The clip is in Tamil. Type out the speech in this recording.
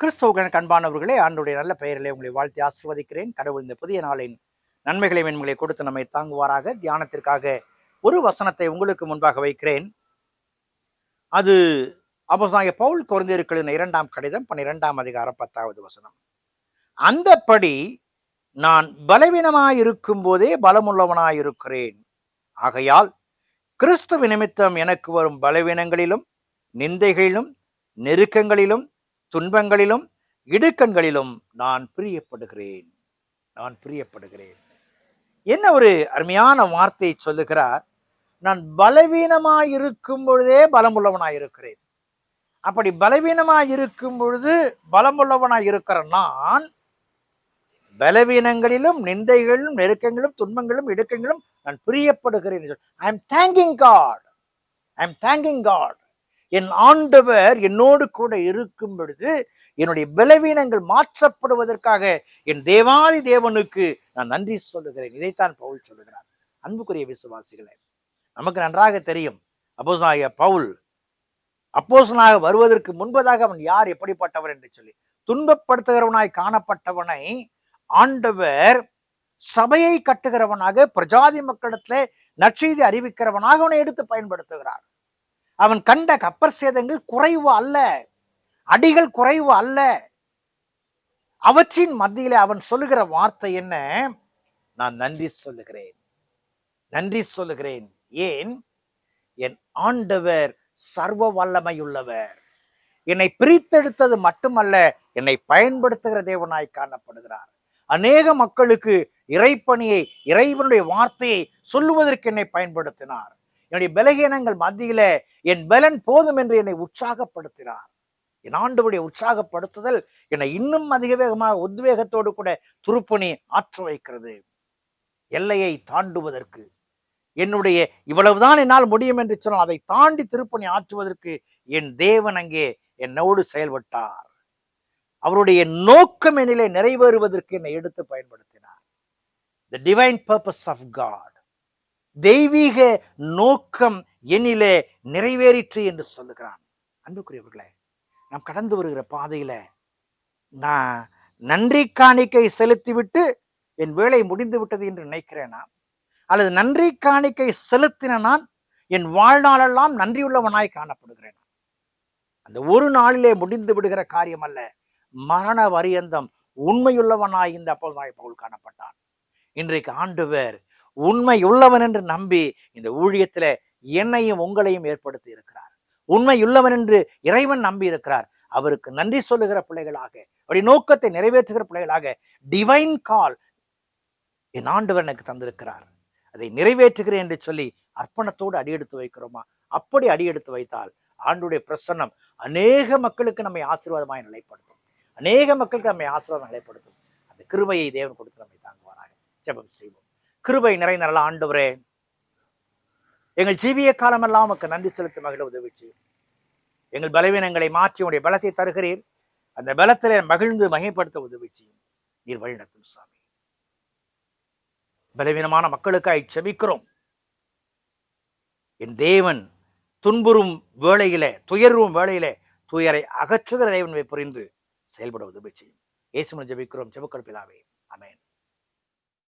கிறிஸ்தவர்கள் கண்பானவர்களே ஆண்டுடைய நல்ல பெயரிலே உங்களை வாழ்த்தி ஆசிர்வதிக்கிறேன். கடவுள் இந்த புதிய நாளின் நன்மைகளை மென்மைகளை கொடுத்து நம்மை தாங்குவாராக. தியானத்திற்காக ஒரு வசனத்தை உங்களுக்கு முன்பாக வைக்கிறேன். அது அவசாய பவுல் குறைந்திருக்களின் இரண்டாம் கடிதம் பன்னிரெண்டாம் அதிகாரம் பத்தாவது வசனம். அந்தப்படி நான் பலவீனமாயிருக்கும் போதே பலமுள்ளவனாயிருக்கிறேன். ஆகையால் கிறிஸ்துவ நிமித்தம் எனக்கு வரும் பலவீனங்களிலும் நிந்தைகளிலும் நெருக்கங்களிலும் துன்பங்களிலும் இடுக்கண்களிலும் நான் பிரியப்படுகிறேன். நான் பிரியப்படுகிறேன். என்ன ஒரு அருமையான வார்த்தையை சொல்லுகிறார்? நான் பலவீனமாயிருக்கும் பொழுதே பலமுள்ளவனாயிருக்கிறேன். அப்படி பலவீனமாயிருக்கும் பொழுது பலமுள்ளவனாய் இருக்கிற நான் பலவீனங்களிலும் நிந்தைகளிலும் நெருக்கங்களும் துன்பங்களும் இடுக்கங்களும் நான் பிரியப்படுகிறேன் I am thanking God I am thanking God என் ஆண்டவர் என்னோடு கூட இருக்கும் பொழுது என்னுடைய பலவீனங்கள் மாற்றப்படுவதற்காக என் தேவாதி தேவனுக்கு நான் நன்றி சொல்லுகிறேன். இதைத்தான் பவுல் சொல்லுகிறார். அன்புக்குரிய விசுவாசிகளே நமக்கு நன்றாக தெரியும். அப்போசாகிய பவுல் அப்போசனாக வருவதற்கு முன்பதாக அவன் யார் எப்படிப்பட்டவர் என்று சொல்லி துன்பப்படுத்துகிறவனாய் காணப்பட்டவனை ஆண்டவர் சபையை கட்டுகிறவனாக பிரஜாதி மக்களிடத்திலே நற்செய்தி அறிவிக்கிறவனாக அவனை எடுத்து பயன்படுத்துகிறார். அவன் கண்ட கப்பர் சேதங்கள் குறைவு அல்ல. அடிகள் குறைவு அல்ல. அவற்றின் மத்தியிலே அவன் சொல்லுகிற வார்த்தை என்ன? நான் நன்றி சொல்லுகிறேன். நன்றி சொல்லுகிறேன். ஏன்? என் ஆண்டவர் சர்வ வல்லமையுள்ளவர். என்னை பிரித்தெடுத்தது மட்டுமல்ல என்னை பயன்படுத்துகிற தேவனாய் காணப்படுகிறார். அநேக மக்களுக்கு இறைப்பணியை இறைவனுடைய வார்த்தையை சொல்லுவதற்கு என்னை பயன்படுத்தினார். என்னுடைய பலகீனங்கள் மத்தியில என் பலன் போதும் என்று என்னை உற்சாகப்படுத்தினார். என் ஆண்டவருடைய உற்சாகப்படுத்துதல் என்னை இன்னும் அதிக வேகமாக உத்வேகத்தோடு கூட துருப்பணி ஆற்ற வைக்கிறது. எல்லையை தாண்டுவதற்கு என்னுடைய இவ்வளவுதான் என்னால் முடியும் என்று சொன்னால் அதை தாண்டி திருப்பணி ஆற்றுவதற்கு என் தேவன் அங்கே என்னோடு செயல்பட்டார். அவருடைய நோக்கம் என்னிலே நிறைவேறுவதற்கு என்னை எடுத்து பயன்படுத்தினார். The divine purpose of God தெய்வீக நோக்கம் என்னிலே நிறைவேறிற்று என்று சொல்லுகிறான். அன்புக்குரியவர்களே நாம் கடந்து வருகிற பாதையில நான் நன்றி காணிக்கை செலுத்திவிட்டு என் வேலை முடிந்து விட்டது என்று நினைக்கிறேனா? அல்லது நன்றி காணிக்கை செலுத்தின நான் என் வாழ்நாளெல்லாம் நன்றியுள்ளவனாய் காணப்படுகிறேன்? அந்த ஒரு நாளிலே முடிந்து விடுகிற காரியம் அல்ல மரண வரியந்தம் உண்மையுள்ளவனாய் இந்த அப்போதாய் பவுல் காணப்பட்டான். இன்றைக்கு ஆண்டவர் உண்மை உள்ளவன் என்று நம்பி இந்த ஊழியத்துல என்னையும் உங்களையும் ஏற்படுத்தி இருக்கிறார். உண்மை உள்ளவன் என்று இறைவன் நம்பி இருக்கிறார். அவருக்கு நன்றி சொல்லுகிற பிள்ளைகளாக அப்படி நோக்கத்தை நிறைவேற்றுகிற பிள்ளைகளாக டிவைன் கால் என் ஆண்டவர் எனக்கு தந்திருக்கிறார். அதை நிறைவேற்றுகிறேன் என்று சொல்லி அர்ப்பணத்தோடு அடியெடுத்து வைக்கிறோமா? அப்படி அடியெடுத்து வைத்தால் ஆண்டுடைய பிரசன்னம் அநேக மக்களுக்கு நம்மை ஆசீர்வாதமாய் நிலைப்படுத்தும். அநேக மக்களுக்கு நம்மை ஆசீர்வாதம் நிலைப்படுத்தும். அந்த கிருபையை தேவன் கொடுத்து நம்மை தாங்குவாராக. ஜெபம் செய்வோம். கிருபை நிறைந்த நல்ல ஆண்டவரே. எங்கள் ஜீவிய காலமெல்லாம் உமக்கு நன்றி செலுத்தி மகிழ உதவிச்சு. எங்கள் பலவீனங்களை மாற்றி உடைய பலத்தை தருகிறீர். அந்த பலத்திலே மகிழ்ந்து மகிமைப்படுத்த உதவிச்சு. நீர் வழிநடத்தும் சாமி. பலவீனமான மக்களுக்காய் செபிக்கிறோம். என் தேவன் துன்புறும் வேளையில துயரும் வேளையில துயரை அகற்றுகிற தேவன்மை புரிந்து செயல்பட உதவி செய்யும் இயேசுமன் ஜெபிக்கிறோம். ஜெபக்கொடுப்பிலாவே அமேன்